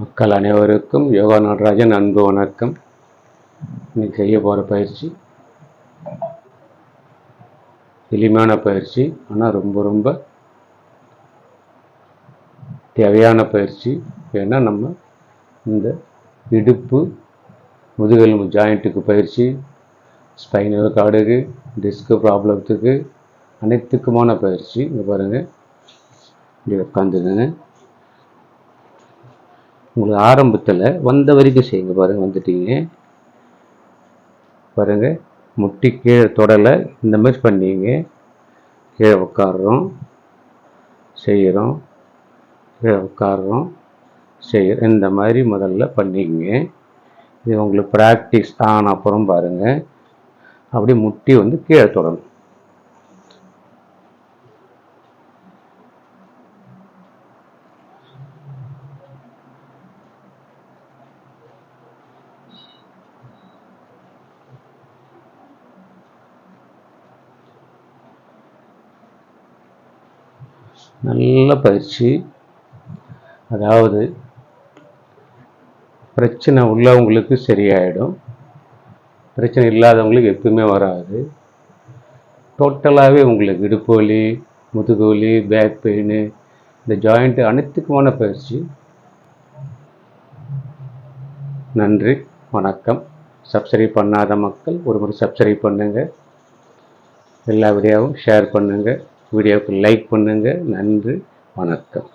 மக்கள் அனைவருக்கும் யோகா நடராஜன் அன்பு வணக்கம். இன்னைக்கு செய்ய போகிற பயிற்சி எளிமையான பயிற்சி ஆனால் ரொம்ப ரொம்ப தேவையான பயிற்சி. ஏன்னா நம்ம இந்த இடுப்பு முதுகெலும்பு ஜாயிண்ட்டுக்கு பயிற்சி ஸ்பைனல் கார்டுக்கு டிஸ்க் ப்ராப்ளத்துக்கு அனைத்துக்குமான பயிற்சி. இங்கே பாருங்கள் இப்படி உட்காந்துருங்க உங்களுக்கு ஆரம்பத்தில் வந்த வரைக்கும் செய்யுங்க. பாருங்கள் வந்துட்டீங்க. பாருங்கள் முட்டி கீழே தொடலை இந்த மாதிரி பண்ணிங்க. கீழே உட்காடுறோம் செய்கிறோம் கீழே உட்காடுறோம் செய்கிறோம் இந்த மாதிரி முதல்ல பண்ணிக்கங்க இது உங்களுக்கு ப்ராக்டிஸ் ஆன அப்புறம் பாருங்கள் அப்படியே முட்டி வந்து கீழே தொடணும். நல்ல பயிற்சி. அதாவது பிரச்சனை உள்ளவங்களுக்கு சரியாயிடும். பிரச்சனை இல்லாதவங்களுக்கு எப்பவுமே வராது. டோட்டலாகவே உங்களுக்கு இடுப்பு வலி முதுகு வலி பேக் பெயின் இந்த ஜாயிண்ட் அனைத்துக்குமான பயிற்சி. நன்றி வணக்கம். சப்ஸ்கிரைப் பண்ணாத மக்கள் ஒரு முறை சப்ஸ்கிரைப் பண்ணுங்கள் எல்லா வீடியோவும் ஷேர் பண்ணுங்கள் வீடியோவுக்கு லைக் பண்ணுங்கள் நன்றி. வணக்கம்.